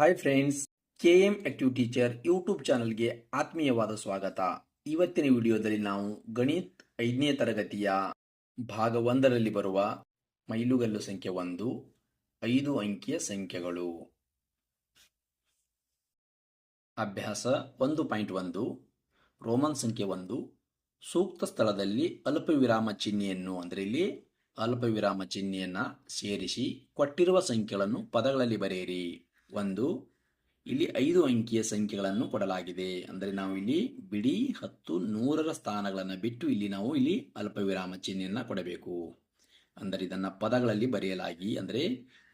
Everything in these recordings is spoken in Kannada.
Hi friends K M active teacher YouTube ಚಾನಲ್ಗೆ ಆತ್ಮೀಯವಾದ ಸ್ವಾಗತ. ಇವತ್ತಿನ ವಿಡಿಯೋದಲ್ಲಿ ನಾವು ಗಣಿತ್ ಐದನೇ ತರಗತಿಯ ಭಾಗ ಒಂದರಲ್ಲಿ ಬರುವ ಮೈಲುಗಲ್ಲು ಸಂಖ್ಯೆ ಒಂದು, ಐದು ಅಂಕಿಯ ಸಂಖ್ಯೆಗಳು. ಅಭ್ಯಾಸ ಒಂದು ಪಾಯಿಂಟ್ ಒಂದು, ರೋಮನ್ ಸಂಖ್ಯೆ ಒಂದು, ಸೂಕ್ತ ಸ್ಥಳದಲ್ಲಿ ಅಲ್ಪವಿರಾಮ ಚಿಹ್ನೆಯನ್ನು ಅಂದರೆ ಇಲ್ಲಿ ಅಲ್ಪವಿರಾಮ ಚಿಹ್ನೆಯನ್ನು ಸೇರಿಸಿ ಕೊಟ್ಟಿರುವ ಸಂಖ್ಯೆಗಳನ್ನು ಪದಗಳಲ್ಲಿ ಬರೆಯಿರಿ. ಒಂದು, ಇಲ್ಲಿ ಐದು ಅಂಕಿಯ ಸಂಖ್ಯೆಗಳನ್ನು ಕೊಡಲಾಗಿದೆ. ಅಂದರೆ ನಾವು ಇಲ್ಲಿ ಬಿಡಿ ಹತ್ತು ನೂರರ ಸ್ಥಾನಗಳನ್ನು ಬಿಟ್ಟು ಇಲ್ಲಿ ನಾವು ಇಲ್ಲಿ ಅಲ್ಪವಿರಾಮ ಚಿಹ್ನೆಯನ್ನು ಕೊಡಬೇಕು. ಅಂದರೆ ಇದನ್ನು ಪದಗಳಲ್ಲಿ ಬರೆಯಲಾಗಿ, ಅಂದರೆ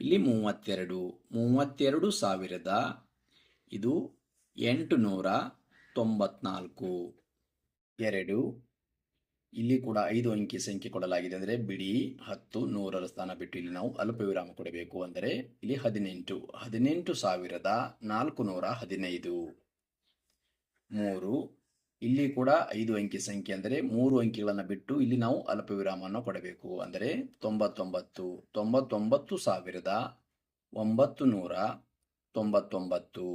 ಇಲ್ಲಿ ಮೂವತ್ತೆರಡು ಮೂವತ್ತೆರಡು ಸಾವಿರದ ಇದು ಎಂಟು ನೂರ ತೊಂಬತ್ನಾಲ್ಕು. ಎರಡು ಇಲ್ಲಿ ಕೂಡ ಐದು ಅಂಕಿ ಸಂಖ್ಯೆ ಕೊಡಲಾಗಿದೆ ಅಂದರೆ ಬಿಡಿ ಹತ್ತು ನೂರರ ಸ್ಥಾನ ಬಿಟ್ಟು ಇಲ್ಲಿ ನಾವು ಅಲ್ಪ ವಿರಾಮ ಕೊಡಬೇಕು ಅಂದರೆ ಇಲ್ಲಿ ಹದಿನೆಂಟು. ಹದಿನೆಂಟು ಸಾವಿರದ ನಾಲ್ಕು ನೂರ ಹದಿನೈದು. ಮೂರು. ಇಲ್ಲಿ ಕೂಡ ಐದು ಅಂಕಿ ಸಂಖ್ಯೆ ಅಂದರೆ ಮೂರು ಅಂಕಿಗಳನ್ನು ಬಿಟ್ಟು ಇಲ್ಲಿ ನಾವು ಅಲ್ಪ ವಿರಾಮವನ್ನು ಕೊಡಬೇಕು ಅಂದರೆ ತೊಂಬತ್ತೊಂಬತ್ತು. ತೊಂಬತ್ತೊಂಬತ್ತು ಸಾವಿರದ ಒಂಬತ್ತು ನೂರ ತೊಂಬತ್ತೊಂಬತ್ತು.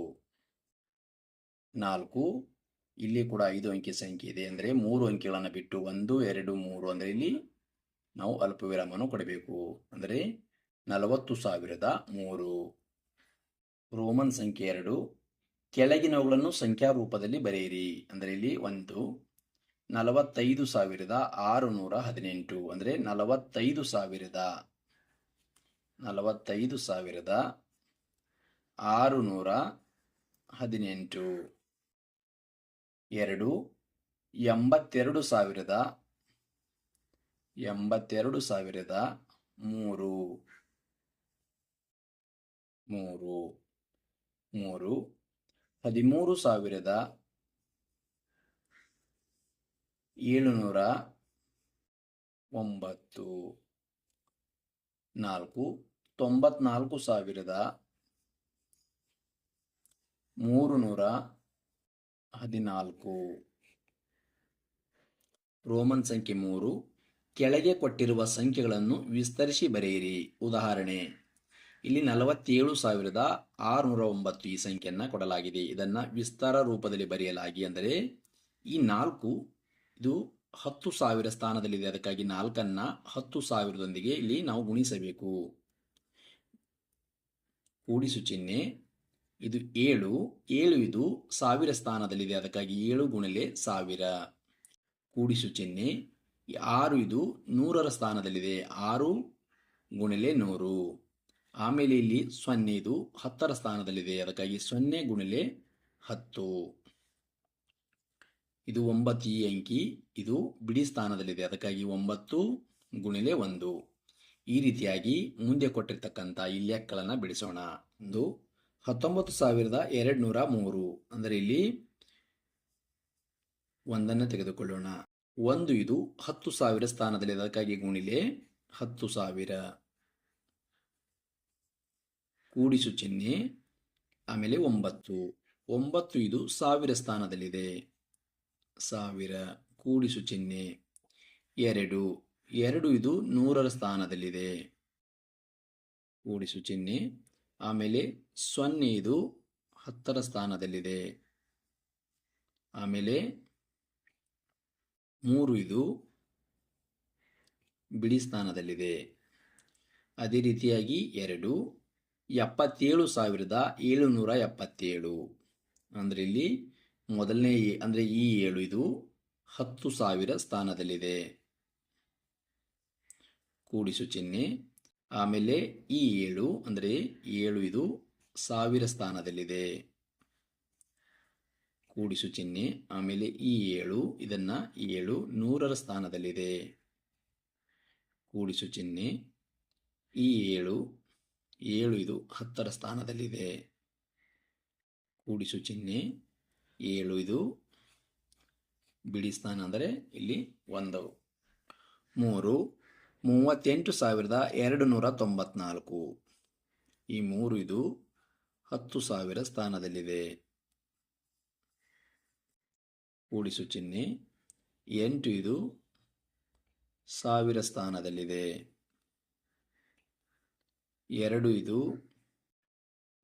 ನಾಲ್ಕು. ಇಲ್ಲಿ ಕೂಡ ಐದು ಅಂಕಿ ಸಂಖ್ಯೆ ಇದೆ ಅಂದರೆ ಮೂರು ಅಂಕಿಗಳನ್ನು ಬಿಟ್ಟು ಒಂದು, ಎರಡು, ಮೂರು ಅಂದರೆ ಇಲ್ಲಿ ನಾವು ಅಲ್ಪ ವಿರಾಮವನ್ನು ಕೊಡಬೇಕು. ಅಂದರೆ ನಲವತ್ತು ಸಾವಿರದ ಮೂರು. ರೋಮನ್ ಸಂಖ್ಯೆ ಎರಡು. ಕೆಳಗಿನವುಗಳನ್ನು ಸಂಖ್ಯಾ ರೂಪದಲ್ಲಿ ಬರೆಯಿರಿ. ಅಂದರೆ ಇಲ್ಲಿ ಒಂದು, ನಲವತ್ತೈದು ಸಾವಿರದ ಆರು ನೂರ ಹದಿನೆಂಟು. ಅಂದರೆ ನಲವತ್ತೈದು ಸಾವಿರದ ನಲವತ್ತೈದು ಸಾವಿರದ ಆರು ನೂರ ಹದಿನೆಂಟು. ಎರಡು, ಎಂಬತ್ತೆರಡು ಸಾವಿರದ ಎಂಬತ್ತೆರಡು ಸಾವಿರದ ಮೂರು ಮೂರು ಮೂರು, ಹದಿಮೂರು ಸಾವಿರದ ಏಳುನೂರ ಒಂಬತ್ತು, ನಾಲ್ಕು, ತೊಂಬತ್ನಾಲ್ಕು ಸಾವಿರದ ಮೂರು ನೂರ ಹದಿನಾಲ್ಕು. ರೋಮನ್ ಸಂಖ್ಯೆ ಮೂರು. ಕೆಳಗೆ ಕೊಟ್ಟಿರುವ ಸಂಖ್ಯೆಗಳನ್ನು ವಿಸ್ತರಿಸಿ ಬರೆಯಿರಿ. ಉದಾಹರಣೆ, ಇಲ್ಲಿ ನಲವತ್ತೇಳು ಸಾವಿರದ ಆರುನೂರ ಒಂಬತ್ತು ಈ ಸಂಖ್ಯೆಯನ್ನು ಕೊಡಲಾಗಿದೆ. ಇದನ್ನು ವಿಸ್ತಾರ ರೂಪದಲ್ಲಿ ಬರೆಯಲಾಗಿ ಅಂದರೆ, ಈ ನಾಲ್ಕು, ಇದು ಹತ್ತು ಸಾವಿರ ಸ್ಥಾನದಲ್ಲಿದೆ. ಅದಕ್ಕಾಗಿ ನಾಲ್ಕನ್ನು ಹತ್ತು ಸಾವಿರದೊಂದಿಗೆ ಇಲ್ಲಿ ನಾವು ಗುಣಿಸಬೇಕು. ಕೂಡಿಸು ಚಿಹ್ನೆ ಇದು ಏಳು ಏಳು ಇದು ಸಾವಿರ ಸ್ಥಾನದಲ್ಲಿದೆ. ಅದಕ್ಕಾಗಿ ಏಳು ಗುಣಲೆ ಸಾವಿರ. ಕೂಡಿಸು ಚಿಹ್ನೆ. ಆರು ಇದು ನೂರರ ಸ್ಥಾನದಲ್ಲಿದೆ. ಆರು ಗುಣಲೆ ನೂರು. ಆಮೇಲೆ ಇಲ್ಲಿ ಸೊನ್ನೆ ಇದು ಹತ್ತರ ಸ್ಥಾನದಲ್ಲಿದೆ. ಅದಕ್ಕಾಗಿ ಸೊನ್ನೆ ಗುಣಲೆ ಹತ್ತು. ಇದು ಒಂಬತ್ತು ಈ ಅಂಕಿ. ಇದು ಬಿಡಿ ಸ್ಥಾನದಲ್ಲಿದೆ. ಅದಕ್ಕಾಗಿ ಒಂಬತ್ತು ಗುಣಿಲೆ ಒಂದು. ಈ ರೀತಿಯಾಗಿ ಮುಂದೆ ಕೊಟ್ಟಿರ್ತಕ್ಕಂಥ ಈ ಲೆಕ್ಕಗಳನ್ನು ಬಿಡಿಸೋಣ. ಒಂದು ಹತ್ತೊಂಬತ್ತು ಸಾವಿರದ ಎರಡು ನೂರ ಮೂರು. ಅಂದರೆ ಇಲ್ಲಿ ಒಂದನ್ನು ತೆಗೆದುಕೊಳ್ಳೋಣ. ಒಂದು ಇದು ಹತ್ತು ಸಾವಿರ ಸ್ಥಾನದಲ್ಲಿ ಅದಕ್ಕಾಗಿ ಗುಣಿಲೆ ಹತ್ತು ಸಾವಿರ. ಕೂಡಿಸು ಚಿಹ್ನೆ ಆಮೇಲೆ ಒಂಬತ್ತು. ಒಂಬತ್ತು ಇದು ಸಾವಿರ ಸ್ಥಾನದಲ್ಲಿದೆ ಸಾವಿರ. ಕೂಡಿಸು ಚಿಹ್ನೆ ಎರಡು. ಎರಡು ಇದು ನೂರರ ಸ್ಥಾನದಲ್ಲಿದೆ ಕೂಡಿಸು ಚಿಹ್ನೆ ಆಮೇಲೆ ಸೊನ್ನೆ ಇದು ಹತ್ತರ ಸ್ಥಾನದಲ್ಲಿದೆ. ಆಮೇಲೆ ಮೂರು ಇದು ಬಿಡಿ ಸ್ಥಾನದಲ್ಲಿದೆ. ಅದೇ ರೀತಿಯಾಗಿ ಎರಡು, ಎಪ್ಪತ್ತೇಳು ಸಾವಿರದ ಏಳುನೂರ ಎಪ್ಪತ್ತೇಳು. ಅಂದರೆ ಇಲ್ಲಿ ಮೊದಲನೇ ಅಂದರೆ ಈ ಏಳು ಇದು ಹತ್ತು ಸಾವಿರ ಸ್ಥಾನದಲ್ಲಿದೆ. ಕೂಡಿಸು ಚಿಹ್ನೆ. ಆಮೇಲೆ ಈ ಏಳು ಅಂದರೆ ಏಳು ಇದು ಸಾವಿರ ಸ್ಥಾನದಲ್ಲಿದೆ. ಕೂಡಿಸು ಚಿಹ್ನೆ. ಆಮೇಲೆ ಈ ಏಳು, ಇದನ್ನು ಏಳು ನೂರರ ಸ್ಥಾನದಲ್ಲಿದೆ. ಕೂಡಿಸು ಚಿಹ್ನೆ. ಈ ಏಳು ಏಳು ಇದು ಹತ್ತರ ಸ್ಥಾನದಲ್ಲಿದೆ. ಕೂಡಿಸು ಚಿಹ್ನೆ. ಏಳು ಇದು ಬಿಡಿ ಸ್ಥಾನ ಅಂದರೆ ಇಲ್ಲಿ ಒಂದು ಮೂರು ಮೂವತ್ತೆಂಟು ಸಾವಿರದ ಎರಡು ನೂರ ತೊಂಬತ್ನಾಲ್ಕು. ಈ ಮೂರು ಇದು ಹತ್ತು ಸಾವಿರ ಸ್ಥಾನದಲ್ಲಿದೆ. ಕೂಡಿಸು ಚಿಹ್ನೆ ಎಂಟು ಇದು ಸಾವಿರ ಸ್ಥಾನದಲ್ಲಿದೆ. ಎರಡು ಇದು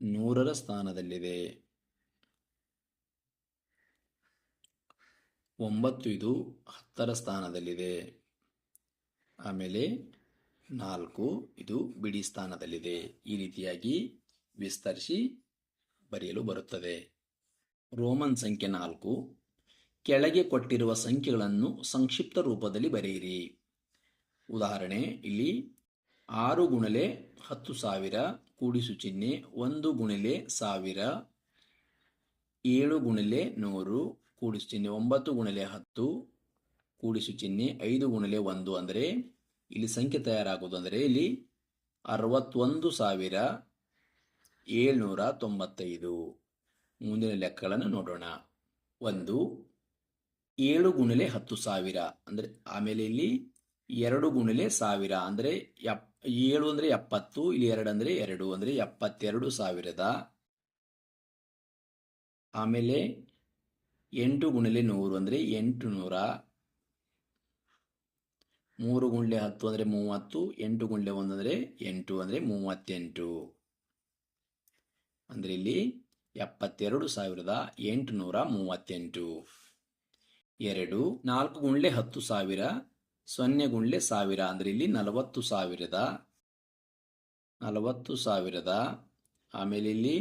ನೂರರ ಸ್ಥಾನದಲ್ಲಿದೆ. ಒಂಬತ್ತು ಇದು ಹತ್ತರ ಸ್ಥಾನದಲ್ಲಿದೆ. ಆಮೇಲೆ ನಾಲ್ಕು, ಇದು ಬಿಡಿ ಸ್ಥಾನದಲ್ಲಿದೆ. ಈ ರೀತಿಯಾಗಿ ವಿಸ್ತರಿಸಿ ಬರೆಯಲು ಬರುತ್ತದೆ. ರೋಮನ್ ಸಂಖ್ಯೆ ನಾಲ್ಕು. ಕೆಳಗೆ ಕೊಟ್ಟಿರುವ ಸಂಖ್ಯೆಗಳನ್ನು ಸಂಕ್ಷಿಪ್ತ ರೂಪದಲ್ಲಿ ಬರೆಯಿರಿ. ಉದಾಹರಣೆ, ಇಲ್ಲಿ ಆರು ಗುಣಲೆ ಹತ್ತು ಸಾವಿರ, ಕೂಡಿಸು ಚಿಹ್ನೆ ಒಂದು ಗುಣಲೆ ಸಾವಿರ, ಏಳು ಗುಣಲೆ ನೂರು, ಕೂಡಿಸು ಚಿಹ್ನೆ ಒಂಬತ್ತು ಗುಣಲೆ ಹತ್ತು ಕೂಡಿಸು ಚಿಹ್ನೆ ಐದು ಗುಣಲೆ ಒಂದು ಅಂದರೆ ಇಲ್ಲಿ ಸಂಖ್ಯೆ ತಯಾರಾಗುವುದು ಅಂದರೆ ಇಲ್ಲಿ ಅರವತ್ತೊಂದು ಸಾವಿರ ಏಳ್ನೂರ ತೊಂಬತ್ತೈದು. ಮುಂದಿನ ಲೆಕ್ಕಗಳನ್ನು ನೋಡೋಣ. ಒಂದು, ಏಳು ಗುಣಲೆ ಹತ್ತು ಸಾವಿರ ಅಂದರೆ ಆಮೇಲೆ ಇಲ್ಲಿ ಎರಡು ಗುಣಲೆ ಸಾವಿರ ಅಂದರೆ ಎಪ್, ಏಳು ಅಂದರೆ ಎಪ್ಪತ್ತು, ಇಲ್ಲಿ ಎರಡು ಅಂದರೆ ಎರಡು ಅಂದರೆ ಎಪ್ಪತ್ತೆರಡು ಸಾವಿರದ. ಆಮೇಲೆ ಎಂಟು ಗುಣಲೆ ನೂರು ಅಂದರೆ ಎಂಟು ನೂರ ಮೂರು ಗುಂಡ್ಲೆ ಹತ್ತು ಅಂದರೆ ಮೂವತ್ತು, ಎಂಟು ಗುಂಡ್ಲೆ ಒಂದು ಅಂದರೆ ಎಂಟು ಅಂದರೆ ಮೂವತ್ತೆಂಟು. ಅಂದರೆ ಇಲ್ಲಿ ಎಪ್ಪತ್ತೆರಡು ಸಾವಿರದ ಎಂಟುನೂರ ಮೂವತ್ತೆಂಟು. ಎರಡು, ನಾಲ್ಕು ಗುಂಡ್ಲೆ ಹತ್ತು ಸಾವಿರ, ಸೊನ್ನೆ ಗುಂಡ್ಲೆ ಸಾವಿರ ಅಂದರೆ ಇಲ್ಲಿ ನಲವತ್ತು ಸಾವಿರದ ನಲವತ್ತು ಸಾವಿರದ. ಆಮೇಲೆ ಇಲ್ಲಿ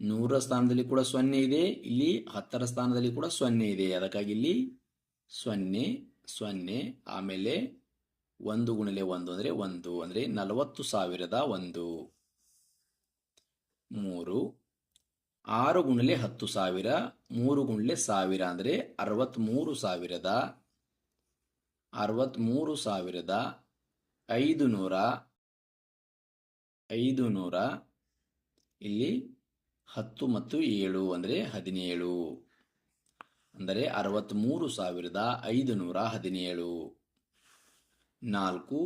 ನೂರ ಸ್ಥಾನದಲ್ಲಿ ಕೂಡ ಸೊನ್ನೆ ಇದೆ, ಇಲ್ಲಿ ಹತ್ತರ ಸ್ಥಾನದಲ್ಲಿ ಕೂಡ ಸೊನ್ನೆ ಇದೆ, ಅದಕ್ಕಾಗಿ ಇಲ್ಲಿ ಸೊನ್ನೆ ಸೊನ್ನೆ, ಆಮೇಲೆ ಒಂದು ಗುಣಲೆ ಒಂದು ಅಂದರೆ ಒಂದು, ಅಂದರೆ ನಲವತ್ತು ಸಾವಿರದ ಒಂದು. ಮೂರು, ಆರು ಗುಣಲೆ ಹತ್ತು ಸಾವಿರ, ಮೂರು ಗುಣಲೆ ಸಾವಿರ ಅಂದರೆ ಅರವತ್ತ್ಮೂರು ಸಾವಿರದ ಅರವತ್ತ್ಮೂರು ಸಾವಿರದ ಐದು ನೂರ ಐದು ನೂರ ಇಲ್ಲಿ ಹತ್ತು ಮತ್ತು ಏಳು ಅಂದರೆ ಹದಿನೇಳು. ಅಂದರೆ ಅರವತ್ತ್ಮೂರು ಸಾವಿರದ ಐದು ನೂರ ಹದಿನೇಳು. ನಾಲ್ಕು,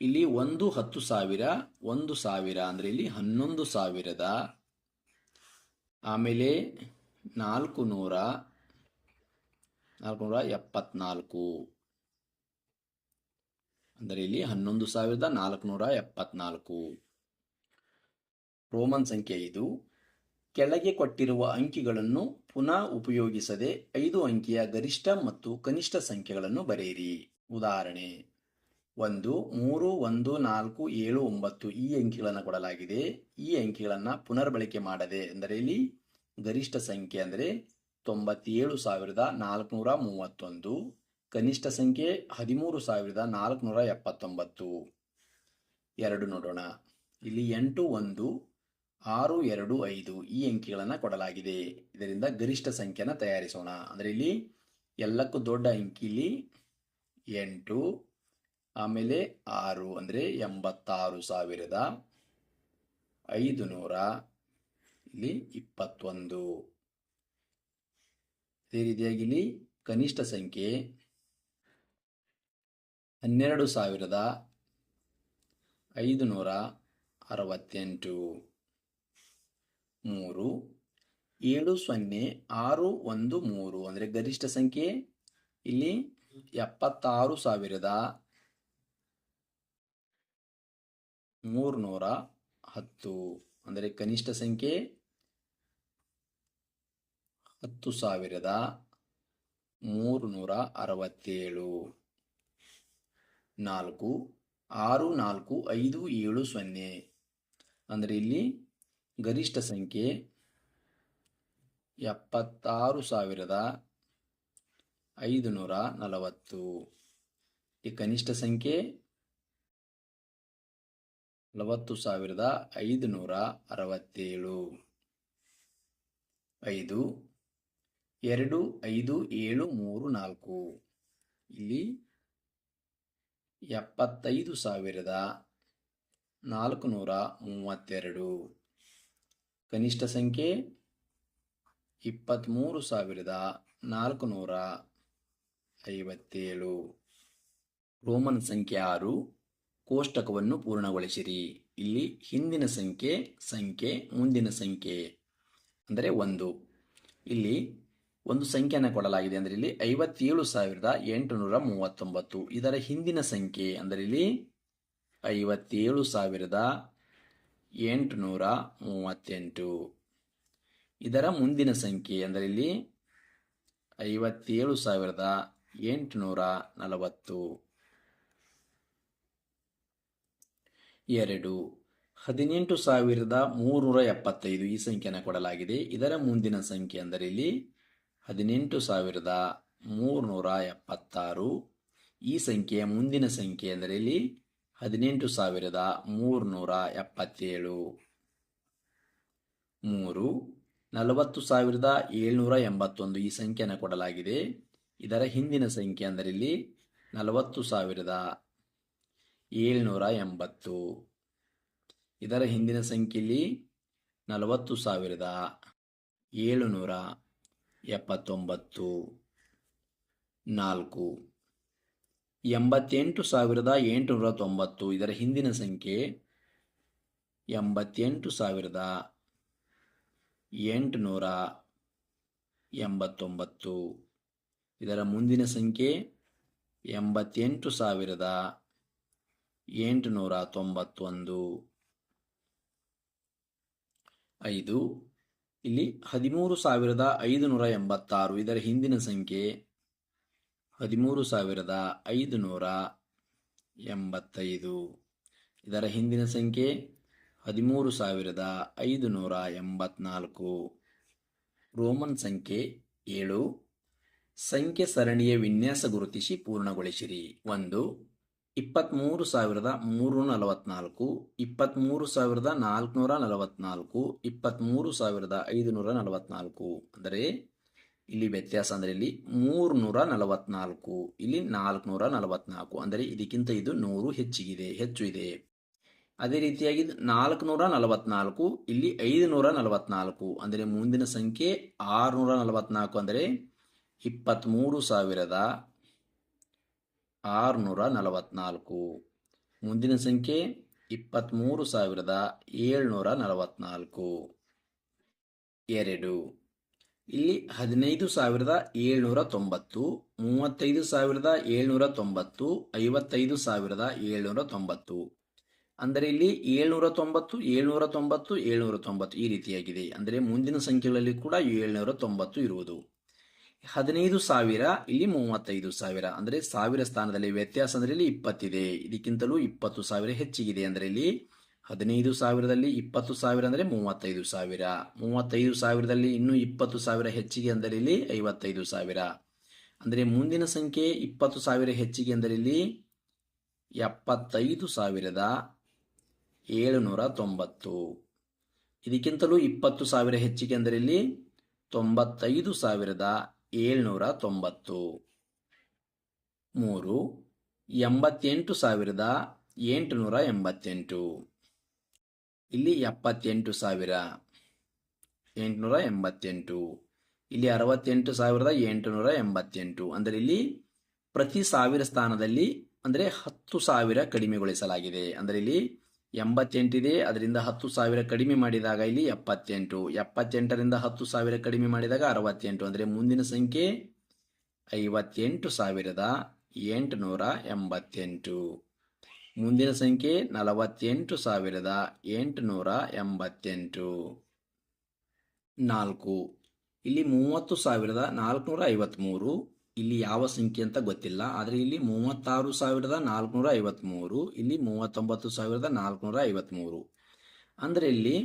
ಇಲ್ಲಿ ಒಂದು ಹತ್ತು ಸಾವಿರ, ಒಂದು ಸಾವಿರ ಅಂದರೆ ಇಲ್ಲಿ ಹನ್ನೊಂದು ಸಾವಿರದ. ಆಮೇಲೆ ನಾಲ್ಕು ನೂರ ನಾಲ್ಕು ನೂರ ಎಪ್ಪತ್ನಾಲ್ಕು. ಅಂದರೆ ಇಲ್ಲಿ ಹನ್ನೊಂದು ಸಾವಿರದ ನಾಲ್ಕುನೂರ ಎಪ್ಪತ್ನಾಲ್ಕು. ರೋಮನ್ ಸಂಖ್ಯೆ ಇದು ಕೆಳಗೆ ಕೊಟ್ಟಿರುವ ಅಂಕಿಗಳನ್ನು ಪುನಃ ಉಪಯೋಗಿಸದೆ ಐದು ಅಂಕಿಯ ಗರಿಷ್ಠ ಮತ್ತು ಕನಿಷ್ಠ ಸಂಖ್ಯೆಗಳನ್ನು ಬರೆಯಿರಿ. ಉದಾಹರಣೆ, ಒಂದು, ಮೂರು, ಒಂದು, ನಾಲ್ಕು, ಏಳು, ಒಂಬತ್ತು ಈ ಅಂಕಿಗಳನ್ನು ಕೊಡಲಾಗಿದೆ. ಈ ಅಂಕಿಗಳನ್ನು ಪುನರ್ಬಳಕೆ ಮಾಡದೆ ಅಂದರೆ ಇಲ್ಲಿ ಗರಿಷ್ಠ ಸಂಖ್ಯೆ ಅಂದರೆ ತೊಂಬತ್ತೇಳು ಸಾವಿರದ ನಾಲ್ಕುನೂರ ಮೂವತ್ತೊಂದು, ಕನಿಷ್ಠ ಸಂಖ್ಯೆ ಹದಿಮೂರು ಸಾವಿರದ ನಾಲ್ಕುನೂರ ಎಪ್ಪತ್ತೊಂಬತ್ತು. ಎರಡು ನೋಡೋಣ. ಇಲ್ಲಿ ಎಂಟು, ಒಂದು ಆರು, ಎರಡು, ಐದು ಈ ಅಂಕಿಗಳನ್ನು ಕೊಡಲಾಗಿದೆ. ಇದರಿಂದ ಗರಿಷ್ಠ ಸಂಖ್ಯೆನ ತಯಾರಿಸೋಣ. ಅಂದರೆ ಇಲ್ಲಿ ಎಲ್ಲಕ್ಕೂ ದೊಡ್ಡ ಅಂಕಿಲಿ ಎಂಟು, ಆಮೇಲೆ ಆರು, ಅಂದರೆ ಎಂಬತ್ತಾರು ಸಾವಿರದ ಐದು ನೂರ ಇಲ್ಲಿ ಇಪ್ಪತ್ತೊಂದು. ಅದೇ ರೀತಿಯಾಗಿ ಇಲ್ಲಿ ಕನಿಷ್ಠ ಸಂಖ್ಯೆ ಹನ್ನೆರಡು ಸಾವಿರದ ಐದು ನೂರ ಅರವತ್ತೆಂಟು. ಮೂರು, ಏಳು, ಸೊನ್ನೆ, ಆರು, ಒಂದು, ಮೂರು. ಅಂದರೆ ಗರಿಷ್ಠ ಸಂಖ್ಯೆ ಇಲ್ಲಿ ಎಪ್ಪತ್ತಾರು ಸಾವಿರದ ಮೂರುನೂರ ಹತ್ತು. ಅಂದರೆ ಕನಿಷ್ಠ ಸಂಖ್ಯೆ ಹತ್ತು ಸಾವಿರದ ಮೂರುನೂರ ಅರವತ್ತೇಳು. ನಾಲ್ಕು, ಆರು, ನಾಲ್ಕು, ಐದು, ಏಳು, ಸೊನ್ನೆ. ಅಂದರೆ ಇಲ್ಲಿ ಗರಿಷ್ಠ ಸಂಖ್ಯೆ ಎಪ್ಪತ್ತಾರು ಸಾವಿರದ ಐದು ನೂರ ನಲವತ್ತು. ಈ ಕನಿಷ್ಠ ಸಂಖ್ಯೆ ನಲವತ್ತು ಸಾವಿರದ ಐದು ನೂರ ಅರವತ್ತೇಳು. ಐದು, ಎರಡು, ಐದು, ಏಳು, ಮೂರು, ನಾಲ್ಕು. ಇಲ್ಲಿ ಎಪ್ಪತ್ತೈದು ಸಾವಿರದ ನಾಲ್ಕು ನೂರ ಮೂವತ್ತೆರಡು. ಕನಿಷ್ಠ ಸಂಖ್ಯೆ ಇಪ್ಪತ್ತ್ಮೂರು ಸಾವಿರದ ನಾಲ್ಕು ನೂರ ಐವತ್ತೇಳು. ರೋಮನ್ ಸಂಖ್ಯೆ ಆರು. ಕೋಷ್ಟಕವನ್ನು ಪೂರ್ಣಗೊಳಿಸಿರಿ. ಇಲ್ಲಿ ಹಿಂದಿನ ಸಂಖ್ಯೆ ಸಂಖ್ಯೆ, ಮುಂದಿನ ಸಂಖ್ಯೆ ಅಂದರೆ ಒಂದು. ಇಲ್ಲಿ ಒಂದು ಸಂಖ್ಯೆಯನ್ನು ಕೊಡಲಾಗಿದೆ ಅಂದರೆ ಇಲ್ಲಿ ಐವತ್ತೇಳು ಸಾವಿರದ ಎಂಟುನೂರ ಮೂವತ್ತೊಂಬತ್ತು. ಇದರ ಹಿಂದಿನ ಸಂಖ್ಯೆ ಅಂದರೆ ಇಲ್ಲಿ ಐವತ್ತೇಳು ಸಾವಿರದ ಎಂಟುನೂರ ಮೂವತ್ತೆಂಟು. ಇದರ ಮುಂದಿನ ಸಂಖ್ಯೆ ಅಂದರೆ ಇಲ್ಲಿ ಐವತ್ತೇಳು ಸಾವಿರದ ಎಂಟುನೂರ ನಲವತ್ತು. ಎರಡು, ಹದಿನೆಂಟು ಸಾವಿರದ ಮೂರುನೂರ ಎಪ್ಪತ್ತೈದು ಈ ಸಂಖ್ಯೆಯನ್ನು ಕೊಡಲಾಗಿದೆ. ಇದರ ಮುಂದಿನ ಸಂಖ್ಯೆ ಅಂದರೆ ಇಲ್ಲಿ ಹದಿನೆಂಟು ಸಾವಿರದ ಮೂರುನೂರ ಎಪ್ಪತ್ತಾರು. ಈ ಸಂಖ್ಯೆಯ ಮುಂದಿನ ಸಂಖ್ಯೆ ಅಂದರೆ ಇಲ್ಲಿ ಹದಿನೆಂಟು ಸಾವಿರದ ಮೂರುನೂರ ಎಪ್ಪತ್ತೇಳು. ಮೂರು, ನಲವತ್ತು ಸಾವಿರದ ಏಳ್ನೂರ ಎಂಬತ್ತೊಂದು ಈ ಸಂಖ್ಯೆಯನ್ನು ಕೊಡಲಾಗಿದೆ. ಇದರ ಹಿಂದಿನ ಸಂಖ್ಯೆ ಅಂದರೆ ಇಲ್ಲಿ ನಲವತ್ತು ಸಾವಿರದ ಏಳ್ನೂರ ಎಂಬತ್ತು. ಇದರ ಹಿಂದಿನ ಸಂಖ್ಯೆಯಲ್ಲಿ ನಲವತ್ತು ಸಾವಿರದ ಏಳುನೂರ ಎಪ್ಪತ್ತೊಂಬತ್ತು. ನಾಲ್ಕು ಎಂಬತ್ತೆಂಟು ಸಾವಿರದ ಎಂಟುನೂರ ತೊಂಬತ್ತು. ಇದರ ಹಿಂದಿನ ಸಂಖ್ಯೆ ಎಂಬತ್ತೆಂಟು ಸಾವಿರದ ಎಂಟುನೂರ ಎಂಬತ್ತೊಂಬತ್ತು. ಇದರ ಮುಂದಿನ ಸಂಖ್ಯೆ ಎಂಬತ್ತೆಂಟು ಸಾವಿರದ ಎಂಟುನೂರ ತೊಂಬತ್ತೊಂದು. ಐದು. ಇಲ್ಲಿ ಹದಿಮೂರು ಸಾವಿರದ ಐದುನೂರ ಎಂಬತ್ತಾರು. ಇದರ ಹಿಂದಿನ ಸಂಖ್ಯೆ ಹದಿಮೂರು ಸಾವಿರದ ಐದು ನೂರ ಎಂಬತ್ತೈದು. ಇದರ ಹಿಂದಿನ ಸಂಖ್ಯೆ ಹದಿಮೂರು ಸಾವಿರದ ಐದು ನೂರ ಎಂಬತ್ನಾಲ್ಕು. ರೋಮನ್ ಸಂಖ್ಯೆ ಏಳು. ಸಂಖ್ಯೆ ಸರಣಿಯ ವಿನ್ಯಾಸ ಗುರುತಿಸಿ ಪೂರ್ಣಗೊಳಿಸಿರಿ. ಒಂದು ಇಪ್ಪತ್ತ್ಮೂರು ಸಾವಿರದ ಮೂರು ನಲವತ್ನಾಲ್ಕು ಇಪ್ಪತ್ತ್ಮೂರು ಸಾವಿರದ ನಾಲ್ಕುನೂರ ನಲವತ್ನಾಲ್ಕು ಇಪ್ಪತ್ತ್ಮೂರು ಸಾವಿರದ ಐದುನೂರ ನಲವತ್ನಾಲ್ಕು. ಅಂದರೆ ಇಲ್ಲಿ ವ್ಯತ್ಯಾಸ ಅಂದರೆ ಇಲ್ಲಿ ಮೂರ್ನೂರ ನಲವತ್ನಾಲ್ಕು ಇಲ್ಲಿ ನಾಲ್ಕುನೂರ ನಲವತ್ನಾಲ್ಕು ಅಂದರೆ ಇದಕ್ಕಿಂತ ಇದು ನೂರು ಹೆಚ್ಚಿಗಿದೆ, ಹೆಚ್ಚು ಇದೆ. ಅದೇ ರೀತಿಯಾಗಿ ನಾಲ್ಕುನೂರ ನಲವತ್ನಾಲ್ಕು ಇಲ್ಲಿ ಐದುನೂರ ನಲವತ್ನಾಲ್ಕು ಅಂದರೆ ಮುಂದಿನ ಸಂಖ್ಯೆ ಆರುನೂರ ನಲವತ್ನಾಲ್ಕು ಅಂದರೆ ಇಪ್ಪತ್ತ್ಮೂರು ಸಾವಿರದ ಆರುನೂರ ನಲವತ್ನಾಲ್ಕು ಮುಂದಿನ ಸಂಖ್ಯೆ ಇಪ್ಪತ್ತ್ಮೂರು ಸಾವಿರದ ಏಳ್ನೂರ ನಲವತ್ನಾಲ್ಕು ಎರಡು. ಇಲ್ಲಿ ಹದಿನೈದು ಸಾವಿರದ ಏಳ್ನೂರ ತೊಂಬತ್ತು, ಮೂವತ್ತೈದು ಸಾವಿರದ ಏಳ್ನೂರ ತೊಂಬತ್ತು, ಐವತ್ತೈದು ಸಾವಿರದ ಏಳ್ನೂರ ತೊಂಬತ್ತು. ಅಂದರೆ ಇಲ್ಲಿ ಏಳ್ನೂರ ತೊಂಬತ್ತು ಏಳ್ನೂರ ತೊಂಬತ್ತು ಏಳ್ನೂರ ತೊಂಬತ್ತು ಈ ರೀತಿಯಾಗಿದೆ. ಅಂದರೆ ಮುಂದಿನ ಸಂಖ್ಯೆಗಳಲ್ಲಿ ಕೂಡ ಏಳ್ನೂರ ತೊಂಬತ್ತು ಇರುವುದು. ಹದಿನೈದು ಸಾವಿರ, ಇಲ್ಲಿ ಮೂವತ್ತೈದು ಸಾವಿರ. ಅಂದರೆ ಸಾವಿರ ಸ್ಥಾನದಲ್ಲಿ ವ್ಯತ್ಯಾಸ ಅಂದರೆ ಇಲ್ಲಿ ಇಪ್ಪತ್ತಿದೆ. ಇದಕ್ಕಿಂತಲೂ ಇಪ್ಪತ್ತು ಸಾವಿರ ಹೆಚ್ಚಿಗಿದೆ. ಅಂದರೆ ಇಲ್ಲಿ ಹದಿನೈದು ಸಾವಿರದಲ್ಲಿ ಇಪ್ಪತ್ತು ಸಾವಿರ ಅಂದರೆ ಮೂವತ್ತೈದು ಸಾವಿರ. ಮೂವತ್ತೈದು ಸಾವಿರದಲ್ಲಿ ಇನ್ನೂ ಇಪ್ಪತ್ತು ಸಾವಿರ ಹೆಚ್ಚಿಗೆ ಅಂದರೆ ಇಲ್ಲಿ ಐವತ್ತೈದು ಸಾವಿರ. ಅಂದರೆ ಮುಂದಿನ ಸಂಖ್ಯೆ ಇಪ್ಪತ್ತು ಸಾವಿರ ಹೆಚ್ಚಿಗೆ ಅಂದರೆ ಇಲ್ಲಿ ಎಪ್ಪತ್ತೈದು ಸಾವಿರದ ಏಳುನೂರ ತೊಂಬತ್ತು. ಇದಕ್ಕಿಂತಲೂ ಇಪ್ಪತ್ತು ಸಾವಿರ ಹೆಚ್ಚಿಗೆ ಅಂದರೆ ಇಲ್ಲಿ ತೊಂಬತ್ತೈದು ಸಾವಿರದ ಏಳ್ನೂರ ತೊಂಬತ್ತು. ಮೂರು ಎಂಬತ್ತೆಂಟು ಸಾವಿರದ ಎಂಟುನೂರ ಎಂಬತ್ತೆಂಟು. ಇಲ್ಲಿ ಎಪ್ಪತ್ತೆಂಟು ಸಾವಿರ, ಎಂಟುನೂರ ಎಂಬತ್ತೆಂಟು. ಇಲ್ಲಿ ಅರವತ್ತೆಂಟು ಸಾವಿರದ ಎಂಟುನೂರ ಎಂಬತ್ತೆಂಟು. ಅಂದರೆ ಇಲ್ಲಿ ಪ್ರತಿ ಸಾವಿರ ಸ್ಥಾನದಲ್ಲಿ ಅಂದರೆ ಹತ್ತು ಸಾವಿರ ಕಡಿಮೆಗೊಳಿಸಲಾಗಿದೆ. ಅಂದರೆ ಇಲ್ಲಿ ಎಂಬತ್ತೆಂಟಿದೆ ಅದರಿಂದ ಹತ್ತು ಸಾವಿರ ಕಡಿಮೆ ಮಾಡಿದಾಗ ಇಲ್ಲಿ ಎಪ್ಪತ್ತೆಂಟು. ಎಪ್ಪತ್ತೆಂಟರಿಂದ ಹತ್ತು ಸಾವಿರ ಕಡಿಮೆ ಮಾಡಿದಾಗ ಅರವತ್ತೆಂಟು. ಅಂದರೆ ಮುಂದಿನ ಸಂಖ್ಯೆ ಐವತ್ತೆಂಟು ಸಾವಿರದ ಎಂಟುನೂರ ಎಂಬತ್ತೆಂಟು. ಮುಂದಿನ ಸಂಖ್ಯೆ ನಲವತ್ತೆಂಟು ಸಾವಿರದ ಎಂಟುನೂರ ಎಂಬತ್ತೆಂಟು. ನಾಲ್ಕು. ಇಲ್ಲಿ ಮೂವತ್ತು ಸಾವಿರದ ನಾಲ್ಕುನೂರ ಐವತ್ತ್ಮೂರು ಇಲ್ಲಿ ಯಾವ ಸಂಖ್ಯೆ ಅಂತ ಗೊತ್ತಿಲ್ಲ, ಆದರೆ ಇಲ್ಲಿ ಮೂವತ್ತಾರು ಸಾವಿರದ ನಾಲ್ಕುನೂರ ಐವತ್ತ್ಮೂರು ಇಲ್ಲಿ ಮೂವತ್ತೊಂಬತ್ತು ಸಾವಿರದ ನಾಲ್ಕುನೂರ ಐವತ್ತ್ಮೂರು ಅಂದರೆ ಇಲ್ಲಿ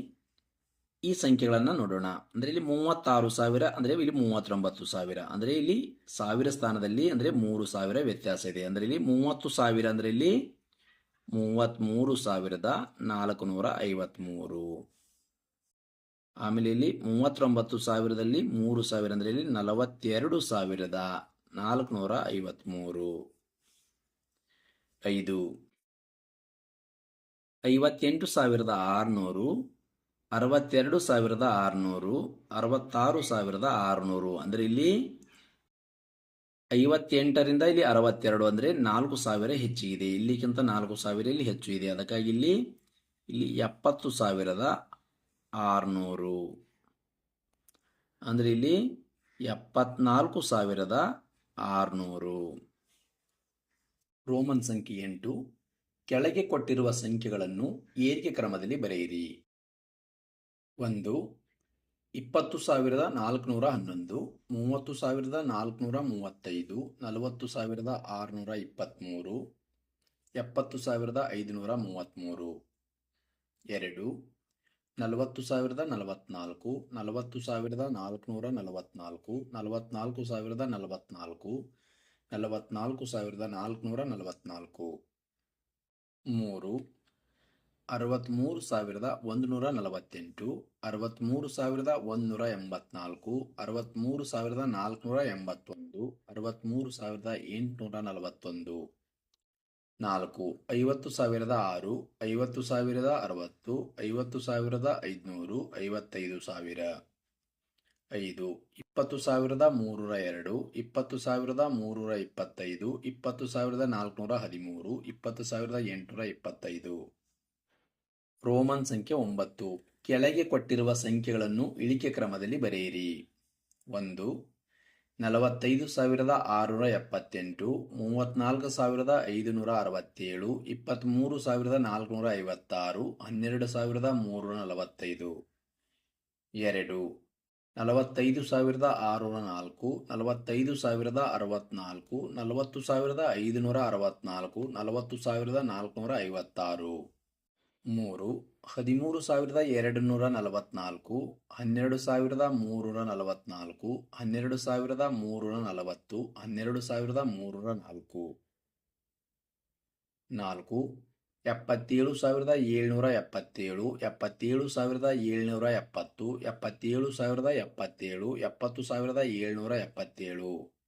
ಈ ಸಂಖ್ಯೆಗಳನ್ನು ನೋಡೋಣ. ಅಂದರೆ ಇಲ್ಲಿ ಮೂವತ್ತಾರು ಸಾವಿರ, ಅಂದರೆ ಇಲ್ಲಿ ಮೂವತ್ತೊಂಬತ್ತು ಸಾವಿರ. ಅಂದರೆ ಇಲ್ಲಿ ಸಾವಿರ ಸ್ಥಾನದಲ್ಲಿ, ಅಂದರೆ ಮೂರು ಸಾವಿರ ವ್ಯತ್ಯಾಸ ಇದೆ. ಅಂದರೆ ಇಲ್ಲಿ ಮೂವತ್ತು ಸಾವಿರ, ಅಂದರೆ ಇಲ್ಲಿ ಮೂವತ್ತ್ಮೂರು ಸಾವಿರದ ನಾಲ್ಕುನೂರ ಐವತ್ತ್ಮೂರು ಆಮೇಲೆ ಇಲ್ಲಿ ಮೂವತ್ತೊಂಬತ್ತು ಸಾವಿರದಲ್ಲಿ ಮೂರು ಸಾವಿರ, ಅಂದರೆ ಇಲ್ಲಿ ನಲವತ್ತೆರಡು ಸಾವಿರದ ನಾಲ್ಕುನೂರ ಐವತ್ತ್ಮೂರು ಐದು. ಐವತ್ತೆಂಟು ಸಾವಿರದ ಆರುನೂರು, ಅರವತ್ತೆರಡು ಸಾವಿರದ ಆರುನೂರು, ಅರವತ್ತಾರು ಸಾವಿರದ ಆರುನೂರು, ಅಂದರೆ ಇಲ್ಲಿ ಐವತ್ತೆಂಟರಿಂದ ಇಲ್ಲಿ ಅರವತ್ತೆರಡು ಅಂದರೆ ನಾಲ್ಕು ಸಾವಿರ ಹೆಚ್ಚಿಗಿದೆ ಇಲ್ಲಿಗಿಂತ ನಾಲ್ಕು ಸಾವಿರ ಇಲ್ಲಿ ಹೆಚ್ಚು ಇದೆ. ಅದಕ್ಕಾಗಿ ಇಲ್ಲಿ ಇಲ್ಲಿ ಎಪ್ಪತ್ತು ಸಾವಿರದ ಆರುನೂರು. ಅಂದರೆ ಇಲ್ಲಿ ಎಪ್ಪತ್ನಾಲ್ಕು ಸಾವಿರದ ಆರುನೂರು. ರೋಮನ್ ಸಂಖ್ಯೆ ಎಂಟು. ಕೆಳಗೆ ಕೊಟ್ಟಿರುವ ಸಂಖ್ಯೆಗಳನ್ನು ಏರಿಕೆ ಕ್ರಮದಲ್ಲಿ ಬರೆಯಿರಿ. ಒಂದು ಇಪ್ಪತ್ತು ಸಾವಿರದ ನಾಲ್ಕುನೂರ ಹನ್ನೊಂದು, ಮೂವತ್ತು ಸಾವಿರದ ನಾಲ್ಕುನೂರ ಮೂವತ್ತೈದು, ನಲವತ್ತು ಸಾವಿರದ ಆರುನೂರ ಇಪ್ಪತ್ತ್ಮೂರು ಎಪ್ಪತ್ತು ಸಾವಿರದ ಐದುನೂರ ಮೂವತ್ತ್ಮೂರು ಎರಡು, ನಲವತ್ತು ಸಾವಿರದ ನಲವತ್ನಾಲ್ಕು, ನಲವತ್ತು ಸಾವಿರದ ನಾಲ್ಕುನೂರ ನಲವತ್ನಾಲ್ಕು ನಲವತ್ನಾಲ್ಕು ಸಾವಿರದ ನಲವತ್ನಾಲ್ಕು ನಲವತ್ನಾಲ್ಕು ಸಾವಿರದ ನಾಲ್ಕುನೂರ ನಲವತ್ನಾಲ್ಕು, ಮೂರು ಅರವತ್ತ್ಮೂರು ಸಾವಿರದ ಒಂದುನೂರ ನಲವತ್ತೆಂಟು ಅರವತ್ತ್ಮೂರು ಸಾವಿರದ ಒಂದುನೂರ ಎಂಬತ್ನಾಲ್ಕು ಅರವತ್ತ್ಮೂರು ಸಾವಿರದ ನಾಲ್ಕುನೂರ ಎಂಬತ್ತೊಂದು ಅರವತ್ತ್ಮೂರು ಸಾವಿರದ ಎಂಟುನೂರ ನಲವತ್ತೊಂದು. ನಾಲ್ಕು, ಐವತ್ತು ಸಾವಿರದ ಆರು, ಐವತ್ತು ಸಾವಿರದ ಅರವತ್ತು, ಐವತ್ತು ಸಾವಿರದ ಐದುನೂರು, ಐವತ್ತೈದು ಸಾವಿರ. ಐದು, ಇಪ್ಪತ್ತು ಸಾವಿರದ ಮೂರರ ಎರಡು, ಇಪ್ಪತ್ತು ಸಾವಿರದ ಮೂರರ ಇಪ್ಪತ್ತೈದು, ಇಪ್ಪತ್ತು ಸಾವಿರದ ನಾಲ್ಕುನೂರ ಹದಿಮೂರು, ಇಪ್ಪತ್ತು ಸಾವಿರದ ಎಂಟುನೂರ ಇಪ್ಪತ್ತೈದು. ರೋಮನ್ ಸಂಖ್ಯೆ ಒಂಬತ್ತು. ಕೆಳಗೆ ಕೊಟ್ಟಿರುವ ಸಂಖ್ಯೆಗಳನ್ನು ಇಳಿಕೆ ಕ್ರಮದಲ್ಲಿ ಬರೆಯಿರಿ. ಒಂದು, ನಲವತ್ತೈದು ಸಾವಿರದ ಆರುನೂರ ಎಪ್ಪತ್ತೆಂಟು ಮೂವತ್ತ್ನಾಲ್ಕು ಸಾವಿರದ ಐದುನೂರ ಅರವತ್ತೇಳು ಇಪ್ಪತ್ತ್ಮೂರು ಸಾವಿರದ ನಾಲ್ಕುನೂರ ಐವತ್ತಾರು, ಹನ್ನೆರಡು ಸಾವಿರದ ಮೂರುನೂರ ನಲವತ್ತೈದು. ಎರಡು, ನಲವತ್ತೈದು ಸಾವಿರದ ಆರುನೂರ ನಾಲ್ಕು, ನಲವತ್ತೈದು ಸಾವಿರದ ಅರವತ್ತ್ನಾಲ್ಕು ನಲವತ್ತು ಸಾವಿರದ ಐದುನೂರ ಅರವತ್ತ್ನಾಲ್ಕು ನಲವತ್ತು ಸಾವಿರದ ನಾಲ್ಕುನೂರ ಐವತ್ತಾರು. ಮೂರು, ಹದಿಮೂರು ಸಾವಿರದ ಎರಡು ನೂರ ನಲವತ್ನಾಲ್ಕು, ಹನ್ನೆರಡು ಸಾವಿರದ ಮೂರುನೂರ ನಲವತ್ನಾಲ್ಕು, ಹನ್ನೆರಡು ಸಾವಿರದ ಮೂರುನೂರ ನಲವತ್ತು, ಹನ್ನೆರಡು ಸಾವಿರದ ಮೂರುನೂರ ನಾಲ್ಕು. ನಾಲ್ಕು, ಎಪ್ಪತ್ತೇಳು ಸಾವಿರದ ಏಳ್ನೂರ ಎಪ್ಪತ್ತೇಳು ಎಪ್ಪತ್ತೇಳು ಸಾವಿರದ ಏಳ್ನೂರ ಎಪ್ಪತ್ತು, ಎಪ್ಪತ್ತೇಳು ಸಾವಿರದ ಎಪ್ಪತ್ತೇಳು, ಎಪ್ಪತ್ತು ಸಾವಿರದ ಏಳ್ನೂರ ಎಪ್ಪತ್ತೇಳು.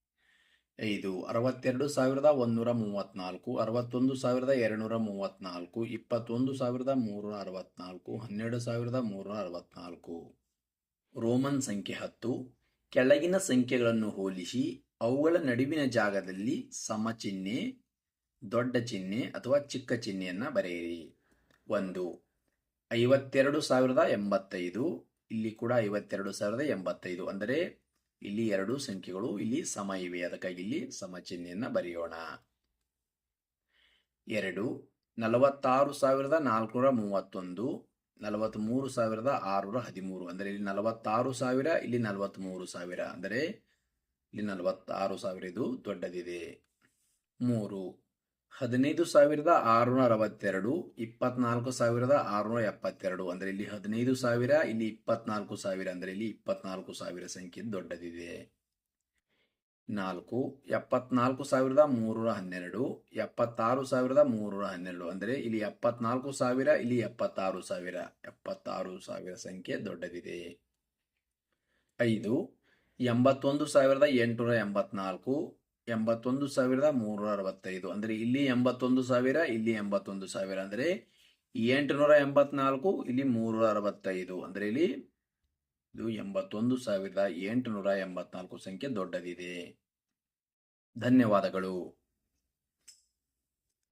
ಐದು, ಅರವತ್ತೆರಡು ಸಾವಿರದ ಒಂದೂರ ಮೂವತ್ತ್ನಾಲ್ಕು ಅರವತ್ತೊಂದು ಸಾವಿರದ ಎರಡುನೂರ ಮೂವತ್ತ್ನಾಲ್ಕು ಇಪ್ಪತ್ತೊಂದು ಸಾವಿರದ ಮೂರುನೂರ ಅರವತ್ತ್ನಾಲ್ಕು ಹನ್ನೆರಡು ಸಾವಿರದ ಮೂರುನೂರ ಅರವತ್ತ್ನಾಲ್ಕು ರೋಮನ್ ಸಂಖ್ಯೆ ಹತ್ತು, ಕೆಳಗಿನ ಸಂಖ್ಯೆಗಳನ್ನು ಹೋಲಿಸಿ, ಅವುಗಳ ನಡುವಿನ ಜಾಗದಲ್ಲಿ ಸಮ ಚಿಹ್ನೆ ದೊಡ್ಡ ಚಿಹ್ನೆ ಅಥವಾ ಚಿಕ್ಕ ಚಿಹ್ನೆಯನ್ನು ಬರೆಯಿರಿ. ಒಂದು, ಐವತ್ತೆರಡು ಸಾವಿರದ ಎಂಬತ್ತೈದು, ಇಲ್ಲಿ ಕೂಡ ಐವತ್ತೆರಡು ಸಾವಿರದ ಎಂಬತ್ತೈದು, ಅಂದರೆ ಇಲ್ಲಿ ಎರಡು ಸಂಖ್ಯೆಗಳು, ಇಲ್ಲಿ ಸಮ ಇವೆ. ಅದಕ್ಕಾಗಿ ಇಲ್ಲಿ ಸಮ ಚಿಹ್ನೆಯನ್ನು ಬರೆಯೋಣ. ಎರಡು, ನಲವತ್ತಾರು ಸಾವಿರದ ನಾಲ್ಕುನೂರ ಮೂವತ್ತೊಂದು ನಲವತ್ತ್ಮೂರು ಸಾವಿರದ ಆರುನೂರ ಹದಿಮೂರು. ಅಂದರೆ ಇಲ್ಲಿ ನಲವತ್ತಾರು ಸಾವಿರ, ಇಲ್ಲಿ ನಲವತ್ತ್ಮೂರು ಸಾವಿರ. ಅಂದರೆ ಇಲ್ಲಿ ನಲವತ್ತಾರು ಸಾವಿರ ಇದು ದೊಡ್ಡದಿದೆ. ಮೂರು ಹದಿನೈದು ಸಾವಿರದ ಆರುನೂರ ಅರವತ್ತೆರಡು ಇಪ್ಪತ್ನಾಲ್ಕು ಸಾವಿರದ ಆರುನೂರ ಎಪ್ಪತ್ತೆರಡು ಅಂದರೆ ಇಲ್ಲಿ ಹದಿನೈದು ಸಾವಿರ, ಇಲ್ಲಿ ಇಪ್ಪತ್ನಾಲ್ಕು ಸಾವಿರ ಅಂದರೆ ಇಲ್ಲಿ ಇಪ್ಪತ್ನಾಲ್ಕು ಸಾವಿರ ಸಂಖ್ಯೆ ದೊಡ್ಡದಿದೆ. ನಾಲ್ಕು, ಎಪ್ಪತ್ನಾಲ್ಕು ಸಾವಿರದ ಮೂರುನೂರ ಹನ್ನೆರಡು, ಎಪ್ಪತ್ತಾರು ಸಾವಿರದ ಮೂರುನೂರ ಹನ್ನೆರಡು ಅಂದರೆ ಇಲ್ಲಿ ಎಪ್ಪತ್ನಾಲ್ಕು ಸಾವಿರ, ಇಲ್ಲಿ ಎಪ್ಪತ್ತಾರು ಸಾವಿರ ಎಪ್ಪತ್ತಾರು ಸಾವಿರ ಸಂಖ್ಯೆ ದೊಡ್ಡದಿದೆ. ಐದು, ಎಂಬತ್ತೊಂದು ಸಾವಿರದ ಎಂಟುನೂರ ಎಂಬತ್ನಾಲ್ಕು ಎಂಬತ್ತೊಂದು ಸಾವಿರದ ಮೂರುನೂರ ಅರವತ್ತೈದು ಅಂದರೆ ಇಲ್ಲಿ ಎಂಬತ್ತೊಂದು ಸಾವಿರ, ಇಲ್ಲಿ ಎಂಬತ್ತೊಂದು ಸಾವಿರ. ಅಂದರೆ ಎಂಟುನೂರ ಎಂಬತ್ನಾಲ್ಕು, ಇಲ್ಲಿ ಮೂರುನೂರ ಅರವತ್ತೈದು ಅಂದರೆ ಇಲ್ಲಿ ಇದು ಎಂಬತ್ತೊಂದು ಸಾವಿರದ ಎಂಟುನೂರ ಎಂಬತ್ನಾಲ್ಕು ಸಂಖ್ಯೆ ದೊಡ್ಡದಿದೆ. ಧನ್ಯವಾದಗಳು.